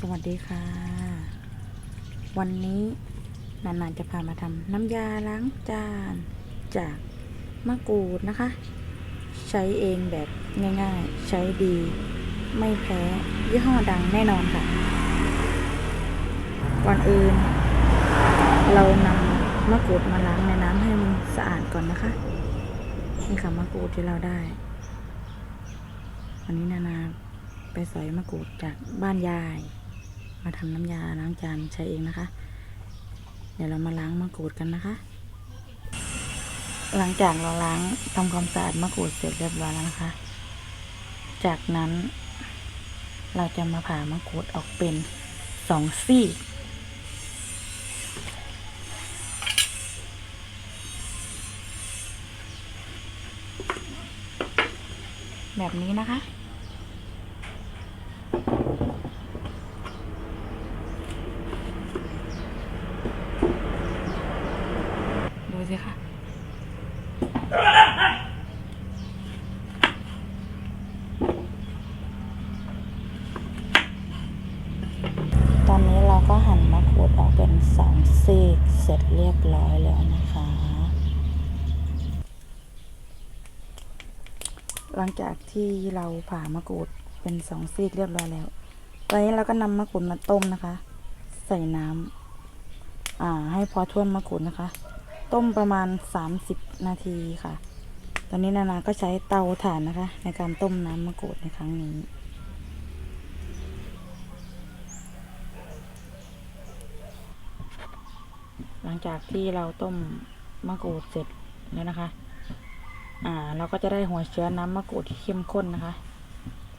สวัสดีค่ะ วันนี้นานๆจะพามาทำน้ำยาล้างจานจากมะกรูดนะคะ ใช้เองแบบง่ายๆ ใช้ดี ไม่แพ้ยี่ห้อดังแน่นอนค่ะ ก่อนอื่น เรานำมะกรูดมาล้างในน้ำให้มันสะอาดก่อนนะคะ นี่ค่ะมะกรูดที่เราได้ วันนี้นานาไปสอยมะกรูดจากบ้านยาย มาทำน้ำยาล้างจานใช้เองนะคะ เดี๋ยวเรามาล้างมะกรูดกันนะคะ หลังจากเราล้างทำความสะอาดมะกรูดเสร็จเรียบร้อยแล้วนะคะ จากนั้น เราจะมาผ่ามะกรูดออกเป็นสองซี่แบบนี้นะคะ ดูสิค่ะ ตอนนี้เราก็หั่นมะกรูดออกเป็น สองซีกเสร็จเรียบร้อยแล้วนะคะ หลังจากที่เราผ่ามะกรูดเป็นสองซีกเรียบร้อยแล้ว ตอนนี้เราก็นำมะกรูดมาต้มนะคะ ใส่น้ำอ่า ให้พอท่วมมะกรูดนะคะ ต้มประมาณ 30 นาทีค่ะ ตอนนี้นานาก็ใช้เตาถ่านนะคะ ในการต้มน้ำมะกรูดในครั้งนี้ หลังจากที่เราต้มมะกรูดเสร็จแล้วนะคะ อ่า เราก็จะได้หัวเชื้อน้ำมะกรูดที่เข้มข้นนะคะ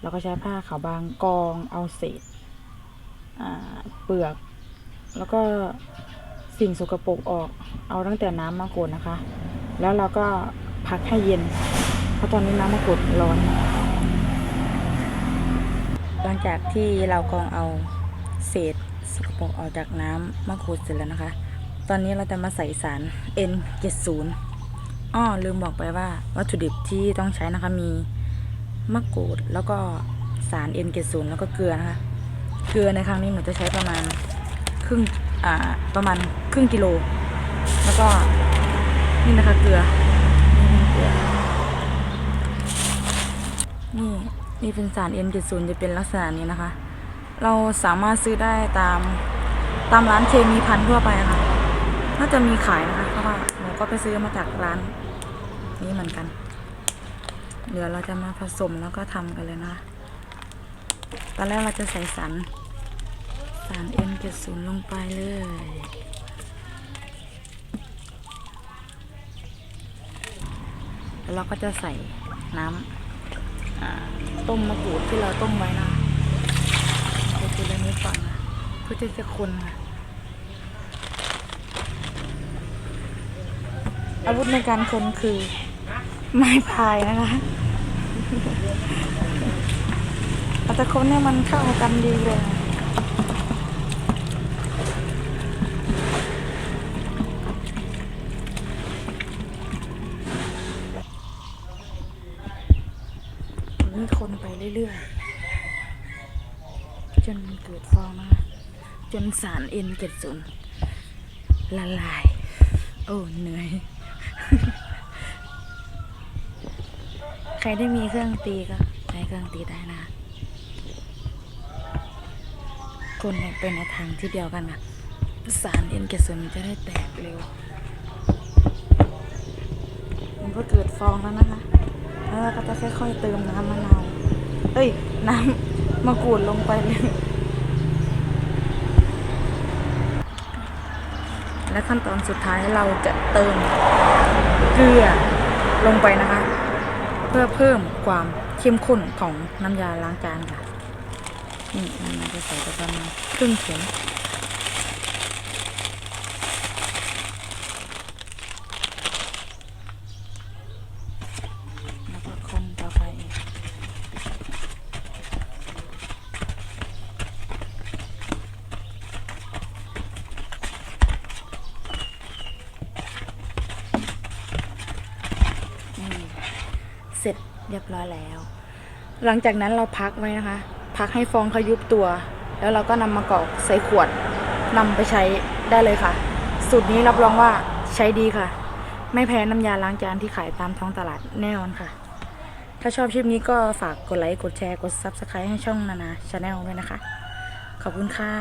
เราก็ใช้ผ้าขาวบางกรองเอาเศษ อ่า เปลือก แล้วก็สิ่งสกปรกออก เอาตั้งแต่น้ำมะกรูดนะคะ แล้วเราก็พักให้เย็น เพราะตอนนี้น้ำมะกรูดร้อน หลังจากที่เรากรองเอาเศษสกปรกออกจากน้ำมะกรูดเสร็จแล้วนะคะ ตอนนี้เราจะมาใส่สาร N70 อ้อลืมบอกไปว่าวัตถุดิบที่ต้องใช้นะคะมีมะกรูดแล้วก็สาร N70 แล้วก็เกลือนะคะ เกลือในครั้งนี้หนูจะใช้ประมาณครึ่งอ่าประมาณครึ่งกิโล แล้วก็นี่นะคะเกลือนี่เกลือนี่เป็นสาร N70 จะเป็นลักษณะนี้นะคะ เราสามารถซื้อได้ตามตามร้านเคมีพันทั่วไปะค่ะ น่าจะมีขายนะคะ เพราะว่าหนูก็ไปซื้อมาจากร้าน นี้เหมือนกัน เดี๋ยวเราจะมาผสมแล้วก็ทำกันเลยนะ ตอนแรกเราจะใส่สารสาร N70 ลงไปเลยแล้วเราก็จะใส่น้ำต้มมะกรูดที่เราต้มไว้นะจะทีละนิดก่อนนะเพื่อที่จะคนค่ะ อาวุธในการคนคือไม้พายนะคะเอาแต่คนเนี่ยมันเข้ากันดีเลยนี่คนไปเรื่อยๆ จนมันเกิดฟองนะคะจนสารเอ็นเกศนละลาย โอ้เหนื่อย ใครที่มีเครื่องตีก็ใช้เครื่องตีได้นะคนเป็นในทางที่เดียวกันนะสารเอ็นเกสรมันจะได้แตกเร็ว มันก็เกิดฟองแล้วนะคะ แล้วเราก็จะค่อยๆเติมน้ำมะนาว เอ้ย น้ำมะกรูดลงไปเลย และขั้นตอนสุดท้ายเราจะเติมเกลือลงไปนะคะ เพื่อเพิ่มความเข้มข้นของน้ำยาล้างจานค่ะนี่มันจะใส่ปประมาณครึ่งเข็ม เรียบร้อยแล้ว หลังจากนั้นเราพักไว้นะคะ พักให้ฟองเขายุบตัว แล้วเราก็นำมากรอกใส่ขวดนำไปใช้ได้เลยค่ะ สูตรนี้รับรองว่าใช้ดีค่ะ ไม่แพ้น้ำยาล้างจานที่ขายตามท้องตลาดแน่นอนค่ะ ถ้าชอบคลิปนี้ก็ฝากกดไลค์กดแชร์กด Subscribe ให้ช่องนานาชาแนลด้วยนะคะ ขอบคุณค่ะ